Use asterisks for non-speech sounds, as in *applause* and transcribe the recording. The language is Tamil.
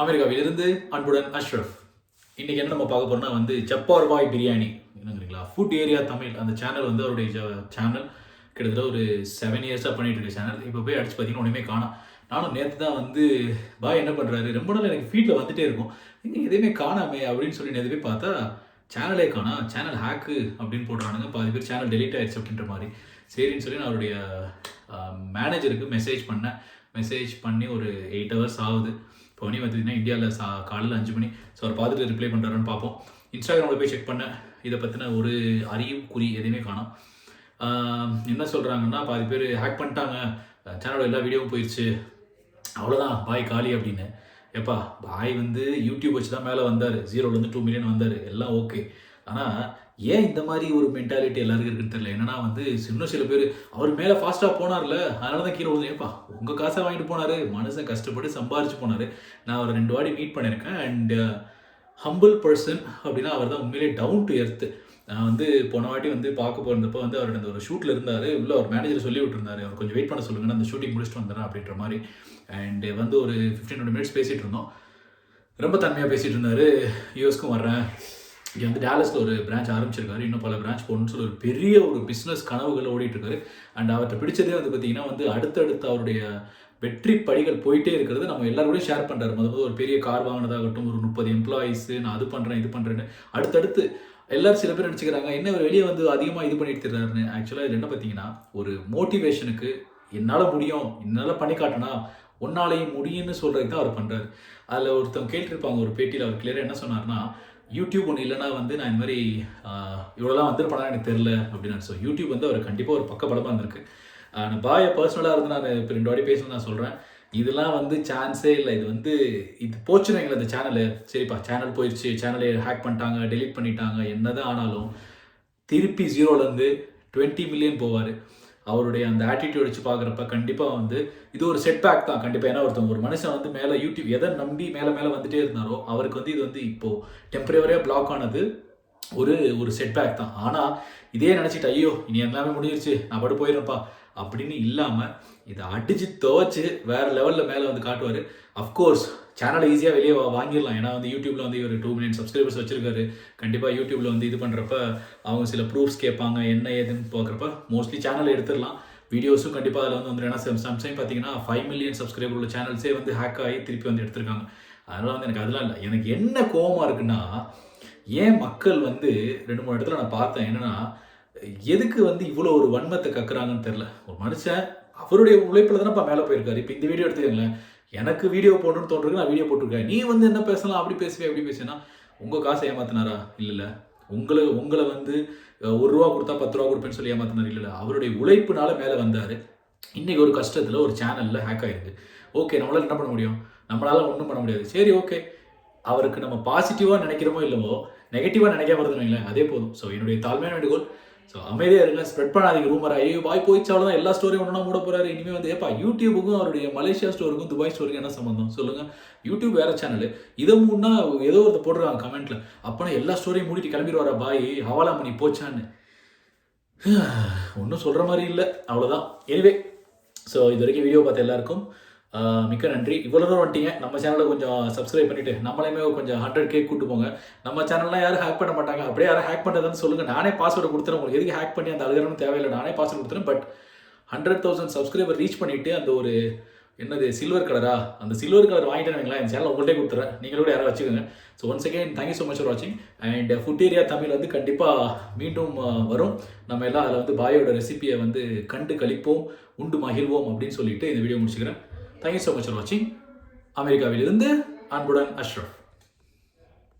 அமெரிக்காவிலிருந்து அன்புடன் அஷ்ரஃப் இன்றைக்கி என்ன நம்ம பார்க்க போகிறோம்னா வந்து சப்பார்பாய் பிரியாணி என்னங்கிறீங்களா? ஃபுட் ஏரியா தமிழ் அந்த சேனல் வந்து அவருடைய சேனல் கிட்டத்தட்ட ஒரு செவன் இயர்ஸாக பண்ணிட்டு இருக்க சேனல் இப்போ போய் அடிச்சு பார்த்தீங்கன்னா ஒன்றுமே காணும் நானும் நேற்று தான் வந்து பாய் என்ன பண்ணுறாரு ரொம்ப நாள் எனக்கு ஃபீட்டில் வந்துட்டே இருக்கும். இங்கே எதையுமே காணாமே அப்படின்னு சொல்லி நேற்று போய் பார்த்தா சேனலே காணா. சேனல் ஹேக்கு அப்படின்னு போடுறானுங்க. பாதி பேர் சேனல் டெலீட் ஆயிடுச்சு அப்படின்ற மாதிரி. சரின்னு சொல்லி நான் அவருடைய மேனேஜருக்கு மெசேஜ் பண்ணேன். மெசேஜ் பண்ணி ஒரு எயிட் ஹவர்ஸ் ஆகுது. இப்போ மணி பார்த்தீங்கன்னா இந்தியாவில் சா காலையில் அஞ்சு மணி ஸோ அவர் பார்த்துட்டு ரிப்ளை பண்ணுறாருன்னு பார்ப்போம். இன்ஸ்டாகிராமில் போய் செக் பண்ணேன் இதை பற்றின ஒரு அறியும் குறி எதுவுமே காணும். என்ன சொல்கிறாங்கன்னா பாதி பேர் ஹேக் பண்ணிட்டாங்க. சேனலோட எல்லா வீடியோவும் போயிடுச்சு அவ்வளோதான் பாய் காலி அப்படின்னு. எப்பா பாய் வந்து யூடியூப் வச்சு தான் மேலே வந்தார். ஜீரோலேருந்து டூ மில்லியன் வந்தார். எல்லாம் ஓகே ஆனால் ஏன் இந்த மாதிரி ஒரு மென்டாலிட்டி எல்லாருக்கும் இருக்குன்னு தெரியல. என்னன்னா வந்து இன்னும் சில பேர் அவர் மேலே ஃபாஸ்ட்டாக போனார்ல அதனால தான் கீழே விழுந்து உங்கள் காசை வாங்கிட்டு போனார் மனுஷன் கஷ்டப்பட்டு சம்பாரிச்சு போனார். நான் அவரை ரெண்டு வாட்டி மீட் பண்ணியிருக்கேன் அண்ட் ஹம்பிள் பர்சன் அப்படின்னா அவர் தான் உண்மையிலே டவுன் டு எர்த்து நான் வந்து போன வாட்டி வந்து பார்க்க போகிறப்ப வந்து அவர் அந்த ஒரு ஷூட்டில் இருந்தார். உள்ள ஒரு மேனேஜர் சொல்லி விட்டுருந்தாரு. அவர் கொஞ்சம் வெயிட் பண்ண சொல்லுங்க அந்த ஷூட்டிங் முடிச்சுட்டு வந்துடுறேன் அப்படின்ற மாதிரி. அண்ட் uh, வந்து ஒரு ஃபிஃப்டீன் டுவெண்ட்டி மினிட்ஸ் பேசிகிட்டு இருந்தோம். ரொம்ப தன்மையாக பேசிகிட்டு இருந்தார். யூஎஸ்க்கும் வர்றேன். இங்கே வந்து டேலஸில் ஒரு பிரான்ச் ஆரம்பிச்சிருக்காரு. இன்னும் பல பிரான்ச் போகணும்னு சொல்லி ஒரு பெரிய ஒரு பிஸ்னஸ் கனவுகள் ஓடிட்டுருக்காரு. அண்ட் அவர்கிட்ட பிடிச்சதே வந்து பார்த்தீங்கன்னா வந்து அடுத்தடுத்து அவருடைய வெற்றி படிகள் போயிட்டே இருக்கிறது நம்ம எல்லாரோடையும் ஷேர் பண்ணுறாரு முதல் முதல்ல ஒரு பெரிய கார் வாங்கினதாகட்டும் ஒரு முப்பது எம்ப்ளாயிஸு நான் அது பண்ணுறேன் இது பண்ணுறேன்னு அடுத்தடுத்து எல்லாரும் சில பேர் நினச்சிக்கிறாங்க என்ன வெளியே வந்து அதிகமாக இது பண்ணிட்டுருந்தாருன்னு ஆக்சுவலாக இது என்ன பார்த்தீங்கன்னா ஒரு மோட்டிவேஷனுக்கு என்னால் முடியும் என்னால் பண்ணி காட்டினா உன்னாலையும் முடியும்னு சொல்கிறதுக்கு தான் அவர் பண்ணுறாரு அதில் ஒருத்தவங்க கேட்டிருப்பாங்க ஒரு பேட்டியில் அவர் கிளியராக என்ன சொன்னார்னா யூடியூப் ஒன்று இல்லைனா வந்து நான் இந்த மாதிரி இவ்வளோலாம் வந்திருப்பேனா எனக்கு தெரில அப்படின்னு. ஸோ யூடியூப் வந்து அவர் கண்டிப்பாக ஒரு பக்கபலமாக இருந்திருக்கு. நான் பாயை பர்சனலாக இருந்து நான் இப்போ ரெண்டு வாட்டி பேசணும் நான் சொல்கிறேன் இதெல்லாம் வந்து சான்ஸே இல்லை. இது வந்து இது போச்சுன்னு எங்களை இந்த சேனலு சரிப்பா சேனல் போயிடுச்சு சேனலை ஹேக் பண்ணிட்டாங்க டெலிட் பண்ணிட்டாங்க. என்னதான் ஆனாலும் திருப்பி ஜீரோலேருந்து டுவெண்ட்டி மில்லியன் போவார். அவருடைய அந்த ஆட்டிடியூட் வச்சு பார்க்குறப்ப கண்டிப்பாக வந்து இது ஒரு செட் பேக் தான். கண்டிப்பாக ஏன்னா ஒருத்தவங்க ஒரு மனுஷன் வந்து மேலே யூடியூப் எதை நம்பி மேலே மேலே வந்துட்டே இருந்தாரோ அவருக்கு வந்து இது வந்து இப்போது டெம்பரவரியாக பிளாக் ஆனது ஒரு ஒரு செட் பேக் தான். ஆனால் இதே நினச்சிட்டு ஐயோ இனி எல்லாமே முடிஞ்சிருச்சு. நான் பட்டு போயிடுறேன்ப்பா. அப்படின்னு இல்லாமல் இதை அடிச்சு துவைச்சு வேறு லெவலில் மேலே வந்து காட்டுவார். அஃப்கோர்ஸ் சேனலை ஈஸியாக வெளியே வா- வாங்கிடலாம். ஏன்னா வந்து யூடியூப்ல வந்து இவர் டூ மில்லியன் சப்ஸ்கிரைபர்ஸ் வச்சிருக்காரு. கண்டிப்பாக யூடியூப்ல வந்து இது பண்ணுறப்ப அவங்க சில ப்ரூஃப்ஸ் கேட்பாங்க என்ன ஏதுன்னு பார்க்குறப்ப மோஸ்ட்லி சேனல் எடுத்துடலாம். வீடியோஸும் கண்டிப்பாக அதில் வந்து வந்து ஏன்னா சம்டைம் பார்த்தீங்கன்னா ஃபைவ் மில்லியன் சப்ஸ்கிரைபர் உள்ள சேனல்ஸே வந்து ஹேக் ஆகி திருப்பி வந்து எடுத்திருக்காங்க. அதனால வந்து எனக்கு அதெல்லாம் இல்லை. எனக்கு என்ன கோபமாக இருக்குன்னா ஏன் மக்கள் வந்து ரெண்டு மூணு இடத்துல நான் பார்த்தேன். என்னன்னா எதுக்கு வந்து இவ்வளோ ஒரு வன்மத்தை கக்குறாங்கன்னு தெரில ஒரு மனுஷன் அவருடைய உழைப்பில் தானேப்பா மேலே போயிருக்காரு. இப்போ இந்த வீடியோ எடுத்துக்கங்களேன். எனக்கு வீடியோ போடணும்னு தோன்றுருக்கு நான் வீடியோ போட்டிருக்கேன். நீ வந்து என்ன பேசலாம்? அப்படி பேசுவே அப்படி பேசுனா உங்கள் காசை ஏமாத்தினாரா? இல்லைல்ல. உங்களை உங்களை வந்து ஒரு ரூபா கொடுத்தா பத்து ரூபா கொடுப்பேன்னு சொல்லி ஏமாத்தினார். இல்லை அவருடைய உழைப்புனால மேலே வந்தார். இன்றைக்கி ஒரு கஷ்டத்தில் ஒரு சேனலில் ஹேக் ஆகிருக்கு ஓகே நம்மளால் என்ன பண்ண முடியும்? நம்மளால் ஒன்றும் பண்ண முடியாது. சரி ஓகே அவருக்கு நம்ம பாசிட்டிவாக நினைக்கிறோமோ இல்லவோ நெகட்டிவாக நினைக்க இருந்தோம் அதே போதும். ஸோ என்னுடைய தாழ்மையான வேண்டுகோள் ஸோ அமைதியாக இருங்க ஸ்ப்ரெட் பண்ணாதீங்க ரூமர் ஐயோ பாய் போயிடுச்சு அவ்வளோதான் எல்லா ஸ்டோரியும் ஒன்றா மூட போகிறாரு இனிமேல் வந்து ஏப்பா யூடியூபுக்கும் அவருடைய மலேசியா ஸ்டோருக்கும் துபாய் ஸ்டோருக்கும் என்ன சம்மந்தம் சொல்லுங்கள் யூடியூப் வேற சேனல் இதை மூணா ஏதோ ஒருத்தர் போடுறாங்க கமெண்ட்டில் அப்போனா எல்லா ஸ்டோரியும் மூடிட்டு கிளம்பிடுவாரா பாய்? ஹவாலா மணி போச்சான்னு. *sighs* ஒன்றும் சொல்கிற மாதிரி இல்லை. அவ்வளோதான் எனிவே ஸோ இது வரைக்கும் வீடியோ பார்த்த எல்லாருக்கும் மிக்க நன்றி. இவ்வளோ தூரம் வந்துட்டீங்க. நம்ம சேனலை கொஞ்சம் சப்ஸ்கிரைப் பண்ணிவிட்டு நம்மளையுமே கொஞ்சம் ஹண்ட்ரட் கே கூட்டு போங்க. நம்ம சேனல்லாம் யாரும் ஹேக் பண்ண மாட்டாங்க. அப்படியே யாரும் ஹேக் பண்ணுறதுன்னு சொல்லுங்கள் நானே பாஸ்வேர்டு கொடுத்துறேன். உங்களுக்கு எதுக்கு ஹேக் பண்ணி அந்த அலுகரம் தேவையில்லை. நானே பாஸ்வேர்டு கொடுத்துறேன். But hundred thousand subscriber reach பண்ணிவிட்டு அந்த ஒரு என்னது சில்வர் கலரா அந்த சில்வர் கலர் வாங்கிட்டேன்னு என் சேனல் உங்கள்கிட்ட கொடுத்துறேன். நீங்கள் கூட யாரும் வச்சுக்கோங்க. So once again thank you so much for வாட்சிங் அண்ட் ஃபுட் ஏரியா தமிழ் வந்து கண்டிப்பாக மீண்டும் வரும். நம்ம எல்லாம் அதில் வந்து பாயோட ரெசிபியை வந்து கண்டு கழிப்போம் உண்டு மகிழ்வோம் அப்படின்னு சொல்லிட்டு இந்த வீடியோ முடிச்சுக்கிறேன். தேங்க்யூ ஸோ மச் ஃபார் வாட்சிங் அமெரிக்காவிலிருந்து அன்புடன் அஷ்ரஃப்